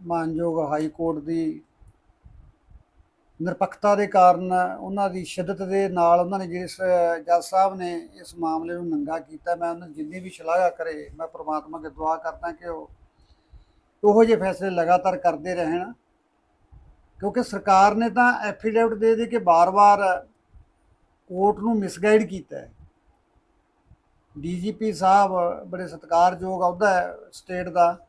ਮਾਨਯੋਗ high court ਦੀ ਨਿਰਪੱਖਤਾ ਦੇ ਕਾਰਨ ਉਹਨਾਂ ਦੀ ਸ਼ਿੱਦਤ ਦੇ ਨਾਲ ਉਹਨਾਂ ਨੇ ਜਿਸ ਜੱਜ ਸਾਹਿਬ ਨੇ ਇਸ ਮਾਮਲੇ ਨੂੰ ਨੰਗਾ ਕੀਤਾ, ਮੈਂ ਉਹਨਾਂ ਦੀ ਜਿੰਨੀ ਵੀ ਸ਼ਲਾਘਾ ਕਰੇ, ਮੈਂ ਪ੍ਰਮਾਤਮਾ ਅੱਗੇ ਦੁਆ ਕਰਦਾ ਕਿ ਉਹ ਉਹੋ ਜਿਹੇ ਫੈਸਲੇ ਲਗਾਤਾਰ ਕਰਦੇ ਰਹਿਣ। ਕਿਉਂਕਿ ਸਰਕਾਰ ਨੇ ਤਾਂ ਐਫੀਡੇਵਿਟ ਦੇ ਦੇ ਕੇ ਬਾਰ-ਬਾਰ ਕੋਰਟ ਨੂੰ ਮਿਸਗਾਈਡ ਕੀਤਾ ਹੈ। ਡੀਜੀਪੀ ਸਾਹਿਬ ਬੜੇ ਸਤਿਕਾਰਯੋਗ ਅਹੁਦਾ ਹੈ, ਸਟੇਟ ਦਾ।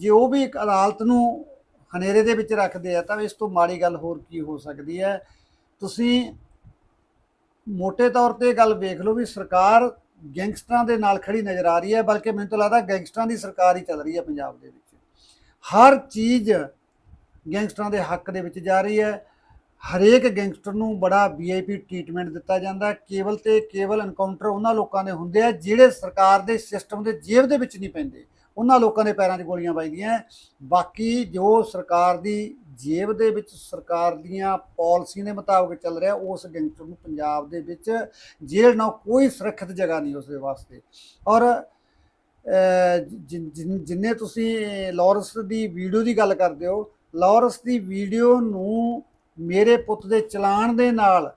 ਜੇ ਉਹ ਵੀ ਇੱਕ ਅਦਾਲਤ ਨੂੰ ਹਨੇਰੇ ਦੇ ਵਿੱਚ ਰੱਖਦੇ ਆ, ਤਾਂ ਇਸ ਤੋਂ ਮਾੜੀ ਗੱਲ ਹੋਰ ਕੀ ਹੋ ਸਕਦੀ ਹੈ? ਤੁਸੀਂ ਮੋٹے ਤੌਰ ਤੇ ਗੱਲ ਵੇਖ ਲਓ ਵੀ ਸਰਕਾਰ ਗੈਂਗਸਟਰਾਂ ਦੇ ਨਾਲ ਖੜੀ ਨਜ਼ਰ ਆ ਰਹੀ ਹੈ, ਬਲਕਿ ਮੈਨੂੰ ਤਾਂ ਲੱਗਦਾ ਗੈਂਗਸਟਰਾਂ ਦੀ ਸਰਕਾਰ ਹੀ ਚੱਲ ਰਹੀ ਹੈ ਪੰਜਾਬ ਦੇ ਵਿੱਚ। ਹਰ ਚੀਜ਼ ਗੈਂਗਸਟਰਾਂ ਦੇ ਹੱਕ ਦੇ ਵਿੱਚ ਜਾ ਰਹੀ ਹੈ। ਹਰੇਕ ਗੈਂਗਸਟਰ ਨੂੰ ਬੜਾ ਵੀਆਈਪੀ ਟ੍ਰੀਟਮੈਂਟ ਦਿੱਤਾ ਜਾਂਦਾ ਕੇਵਲ ਤੇ ਕੇਵਲ ਐਨਕਾਊਂਟਰ ਉਹਨਾਂ ਲੋਕਾਂ ਦੇ ਹੁੰਦੇ ਆ ਜਿਹੜੇ ਸਰਕਾਰ ਦੇ ਸਿਸਟਮ ਦੇ ਜੇਬ ਦੇ ਵਿੱਚ ਨਹੀਂ ਪੈਂਦੇ। ਉਹਨਾਂ ਲੋਕਾਂ ਦੇ ਪੈਰਾਂ 'ਚ ਗੋਲੀਆਂ ਵੱਜਦੀਆਂ। ਬਾਕੀ ਜੋ ਸਰਕਾਰ ਦੀ ਜੇਬ ਦੇ ਵਿੱਚ ਸਰਕਾਰ ਦੀਆਂ ਪਾਲਿਸੀ ਦੇ ਮੁਤਾਬਕ ਚੱਲ ਰਿਹਾ, ਉਸ ਗੈਂਗਸਟਰ ਨੂੰ ਪੰਜਾਬ ਦੇ ਵਿੱਚ ਜੇਲ੍ਹ ਨਾਲ ਕੋਈ ਸੁਰੱਖਿਅਤ ਜਗ੍ਹਾ ਨਹੀਂ ਉਸ ਦੇ ਵਾਸਤੇ। ਔਰ ਜਿੰਨੇ ਤੁਸੀਂ ਲਾਰੈਂਸ ਦੀ ਵੀਡੀਓ ਦੀ ਗੱਲ ਕਰਦੇ ਹੋ, ਲਾਰੈਂਸ ਦੀ ਵੀਡੀਓ ਨੂੰ ਮੇਰੇ ਪੁੱਤ ਦੇ ਚਲਾਨ ਦੇ ਨਾਲ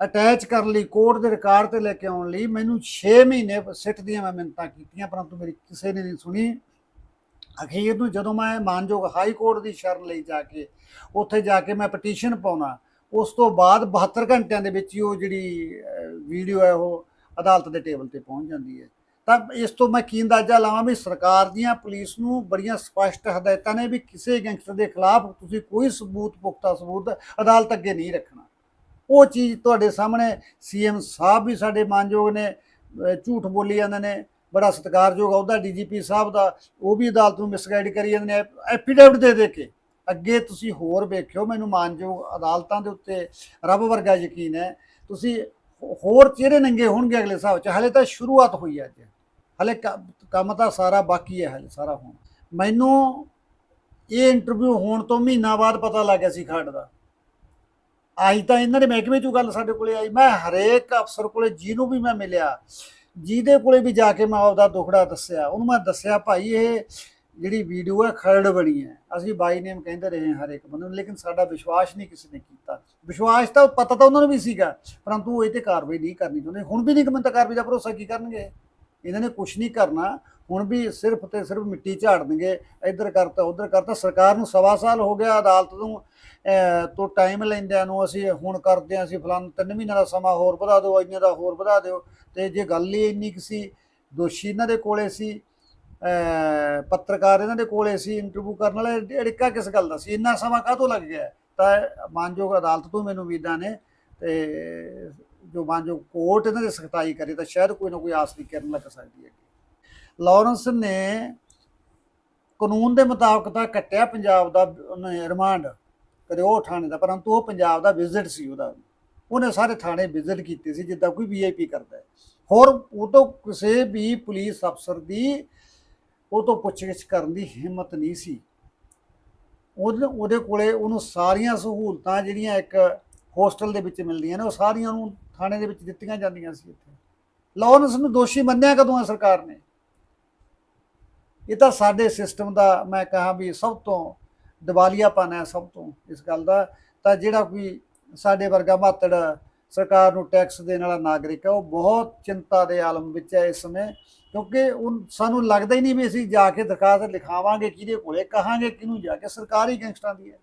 ਅਟੈਚ ਕਰਨ ਲਈ ਕੋਰਟ ਦੇ ਰਿਕਾਰਡ ਤੇ ਲੈ ਕੇ ਆਉਣ ਲਈ, ਮੈਨੂੰ 6 ਮਹੀਨੇ ਸਿੱਟ ਦੀਆਂ ਮੈਂ ਮਿੰਤਾਂ ਕੀਤੀਆਂ, ਪਰੰਤੂ ਮੇਰੀ ਕਿਸੇ ਨੇ ਨਹੀਂ ਸੁਣੀ। ਅਖੀਰ ਨੂੰ ਜਦੋਂ ਮੈਂ ਮਾਨਯੋਗ ਹਾਈ ਕੋਰਟ ਦੀ ਸ਼ਰਨ ਲਈ ਜਾ ਕੇ, ਉੱਥੇ ਜਾ ਕੇ ਮੈਂ ਪਟੀਸ਼ਨ ਪਾਉਣਾ, ਉਸ ਤੋਂ ਬਾਅਦ 72 ਘੰਟਿਆਂ ਦੇ ਵਿੱਚ ਹੀ ਉਹ ਜਿਹੜੀ ਵੀਡੀਓ ਹੈ ਉਹ ਅਦਾਲਤ ਦੇ ਟੇਬਲ ਤੇ ਪਹੁੰਚ ਜਾਂਦੀ ਹੈ। ਤਾਂ ਇਸ ਤੋਂ ਮੈਂ ਕੀ ਅੰਦਾਜ਼ਾ ਲਾਵਾਂ ਵੀ ਸਰਕਾਰ ਦੀਆਂ ਪੁਲਿਸ ਨੂੰ ਬੜੀਆਂ ਸਪਸ਼ਟ ਹਦਾਇਤਾਂ ਨੇ ਵੀ ਕਿਸੇ ਗੈਂਗਸਟਰ ਦੇ ਖਿਲਾਫ ਤੁਸੀਂ ਕੋਈ ਸਬੂਤ, ਪੁਖਤਾ ਸਬੂਤ ਅਦਾਲਤ ਅੱਗੇ ਨਹੀਂ ਰੱਖਣਾ। ਉਹ ਚੀਜ਼ ਤੁਹਾਡੇ ਸਾਹਮਣੇ ਸੀਐਮ ਸਾਹਿਬ ਵੀ ਸਾਡੇ ਮਾਨਯੋਗ ਨੇ ਝੂਠ ਬੋਲੀ ਜਾਂਦੇ ਨੇ, ਬੜਾ ਸਤਿਕਾਰਯੋਗ ਅਹੁਦਾ ਡੀਜੀਪੀ ਸਾਹਿਬ ਦਾ, ਉਹ ਵੀ ਅਦਾਲਤ ਨੂੰ ਮਿਸਗਾਈਡ ਕਰੀ ਜਾਂਦੇ ਨੇ ਐਫੀਡੇਵਿਟ ਦੇ ਦੇ ਕੇ। ਅੱਗੇ ਤੁਸੀਂ ਹੋਰ ਵੇਖਿਓ, ਮੈਨੂੰ ਮਾਨਯੋਗ ਅਦਾਲਤਾਂ ਦੇ ਉੱਤੇ ਰੱਬ ਵਰਗਾ ਯਕੀਨ ਹੈ। ਤੁਸੀਂ ਹੋਰ ਚਿਹਰੇ ਨੰਗੇ ਹੋਣਗੇ ਅਗਲੇ ਹਿਸਾਬ ਚ, ਹਲੇ ਤਾਂ ਸ਼ੁਰੂਆਤ ਹੋਈ ਹੈ ਅੱਜ। ਹਲੇ ਕ- ਕੰਮ ਤਾਂ ਸਾਰਾ ਬਾਕੀ ਹੈ ਹਲੇ, ਸਾਰਾ ਹੁਣ। ਮੈਨੂੰ ਇਹ ਇੰਟਰਵਿਊ ਹੋਣ ਤੋਂ ਮਹੀਨਾ ਬਾਅਦ ਪਤਾ ਲੱਗ ਗਿਆ ਸੀ ਖੰਡ ਦਾ। ਆਈ ਤਾਂ ਇਹਨਾਂ ਦੇ ਮਹਿਕਮੇ ਚੋਂ ਗੱਲ ਸਾਡੇ ਕੋਲੇ ਆਈ। ਮੈਂ ਹਰੇਕ ਅਫਸਰ ਕੋਲੇ ਜਿਹਨੂੰ ਵੀ ਮੈਂ ਮਿਲਿਆ, ਜਿਹਦੇ ਕੋਲੇ ਵੀ ਜਾ ਕੇ ਮੈਂ ਆਪਦਾ ਦੁਖੜਾ ਦੱਸਿਆ, ਉਹਨੂੰ ਮੈਂ ਦੱਸਿਆ, ਭਾਈ, ਇਹ ਜਿਹੜੀ ਵੀਡੀਓ ਹੈ, ਖਰੜ ਬਣੀ ਹੈ। ਅਸੀਂ ਬਾਈ ਨੇਮ ਕਹਿੰਦੇ ਰਹੇ ਹਾਂ ਹਰ ਇੱਕ ਬੰਦੇ ਨੂੰ, ਲੇਕਿਨ ਸਾਡਾ ਵਿਸ਼ਵਾਸ ਨਹੀਂ ਕਿਸੇ ਨੇ ਕੀਤਾ। ਵਿਸ਼ਵਾਸ ਤਾਂ ਪਤਾ ਤਾਂ ਉਹਨਾਂ ਨੂੰ ਵੀ ਸੀਗਾ, ਪਰੰਤੂ ਇਹ ਤੇ ਕਾਰਵਾਈ ਨਹੀਂ ਕਰਨੀ ਚਾਹੁੰਦੇ। ਹੁਣ ਵੀ ਨਹੀਂ ਕਿ ਮੈਂ ਤਾਂ ਕਾਰਵਾਈ ਦਾ ਭਰੋਸਾ ਕੀ ਕਰਨਗੇ? ਇਹਨਾਂ ਨੇ ਕੁਝ ਨਹੀਂ ਕਰਨਾ। ਹੁਣ ਵੀ ਸਿਰਫ ਤੇ ਸਿਰਫ ਮਿੱਟੀ ਝਾੜਨਗੇ ਇੱਧਰ ਕਰਤਾ, ਉੱਧਰ ਕਰਤਾ। ਸਰਕਾਰ ਨੂੰ ਸਵਾ ਸਾਲ ਹੋ ਗਿਆ ਅਦਾਲਤ ਨੂੰ ਤੋਂ ਟਾਈਮ ਲੈਂਦਿਆਂ ਨੂੰ ਅਸੀਂ ਹੁਣ ਕਰਦੇ ਹਾਂ, ਅਸੀਂ ਫਲਾਨ ਤਿੰਨ ਮਹੀਨਿਆਂ ਦਾ ਸਮਾਂ ਹੋਰ ਵਧਾ ਦਿਓ ਇੰਨੇ ਦਾ ਹੋਰ ਵਧਾ ਦਿਓ। ਤੇ ਜੇ ਗੱਲ ਹੀ ਇੰਨੀ ਕੁ ਸੀ, ਦੋਸ਼ੀ ਇਹਨਾਂ ਦੇ ਕੋਲੇ ਸੀ ਪੱਤਰਕਾਰ ਇਹਨਾਂ ਦੇ ਕੋਲੇ ਸੀ ਇੰਟਰਵਿਊ ਕਰਨ ਵਾਲੇ, ਅੜਿੱਕਾ ਕਿਸ ਗੱਲ ਦਾ ਸੀ? ਇੰਨਾ ਸਮਾਂ ਕਾਹਤੋਂ ਲੱਗ ਗਿਆ? ਤਾਂ ਮਾਨਯੋਗ ਅਦਾਲਤ ਤੋਂ ਮੈਨੂੰ ਉਮੀਦਾਂ ਨੇ ਤੇ ਜੋ ਮਾਨਯੋਗ ਕੋਰਟ ਇਹਨਾਂ ਦੀ ਸਖਤਾਈ ਕਰੇ ਤਾਂ ਸ਼ਾਇਦ ਕੋਈ ਨਾ ਕੋਈ ਆਸ ਦੀ ਕਿਰਨ ਲੱਗ ਸਕਦੀ ਹੈ ਲਾਰੈਂਸ ਨੇ ਕਾਨੂੰਨ ਦੇ ਮੁਤਾਬਕ ਤਾਂ ਕੱਟਿਆ ਪੰਜਾਬ ਦਾ ਉਹਨੇ ਰਿਮਾਂਡ, ਕਦੇ ਉਹ ਥਾਣੇ ਦਾ, ਪਰੰਤੂ ਉਹ ਪੰਜਾਬ ਦਾ ਵਿਜ਼ਿਟ ਸੀ ਉਹਦਾ। ਉਹਨੇ ਸਾਰੇ ਥਾਣੇ ਵਿਜ਼ਿਟ ਕੀਤੇ ਸੀ, ਜਿੱਦਾਂ ਕੋਈ ਵੀਆਈਪੀ ਕਰਦਾ ਹੈ। ਹੋਰ ਉਹ ਤੋਂ ਕਿਸੇ ਵੀ ਪੁਲਿਸ ਅਫਸਰ ਦੀ ਉਹ ਤੋਂ ਪੁੱਛਗਿੱਛ ਕਰਨ ਦੀ ਹਿੰਮਤ ਨਹੀਂ ਸੀ। ਉਹਦੇ ਉਹਦੇ ਕੋਲੇ ਉਹਨੂੰ ਸਾਰੀਆਂ ਸਹੂਲਤਾਂ ਜਿਹੜੀਆਂ ਇੱਕ ਹੋਸਟਲ ਦੇ ਵਿੱਚ ਮਿਲਦੀਆਂ ਨੇ, ਉਹ ਸਾਰੀਆਂ ਨੂੰ ਥਾਣੇ ਦੇ ਵਿੱਚ ਦਿੱਤੀਆਂ ਜਾਂਦੀਆਂ ਸੀ ਇੱਥੇ। ਲਾਰੈਂਸ ਨੂੰ ਦੋਸ਼ੀ ਮੰਨਿਆ ਕਦੋਂ ਹੈ ਸਰਕਾਰ ਨੇ? ਇਹ ਤਾਂ ਸਾਡੇ ਸਿਸਟਮ ਦਾ ਮੈਂ ਕਹਾਂ ਵੀ ਸਭ ਤੋਂ ਦਿਵਾਲੀਆਪਨ ਹੈ ਸਭ ਤੋਂ ਇਸ ਗੱਲ ਦਾ। ਤਾਂ ਜਿਹੜਾ ਕੋਈ ਸਾਡੇ ਵਰਗਾ ਮਾਤੜ ਸਰਕਾਰ ਨੂੰ ਟੈਕਸ ਦੇਣ ਵਾਲਾ ਨਾਗਰਿਕ ਹੈ, ਉਹ ਬਹੁਤ ਚਿੰਤਾ ਦੇ ਆਲਮ ਵਿੱਚ ਹੈ ਇਸ ਸਮੇਂ। ਕਿਉਂਕਿ ਉਹ ਸਾਨੂੰ ਲੱਗਦਾ ਹੀ ਨਹੀਂ ਵੀ ਅਸੀਂ ਜਾ ਕੇ ਦਰਖਾਸਤ ਲਿਖਾਵਾਂਗੇ, ਕਿਹਦੇ ਕੋਲੇ ਕਹਾਂਗੇ, ਕਿਹਨੂੰ ਜਾ ਕੇ। ਸਰਕਾਰੀ ਗੈਂਗਸਟਰਾਂ ਦੀ ਹੈ।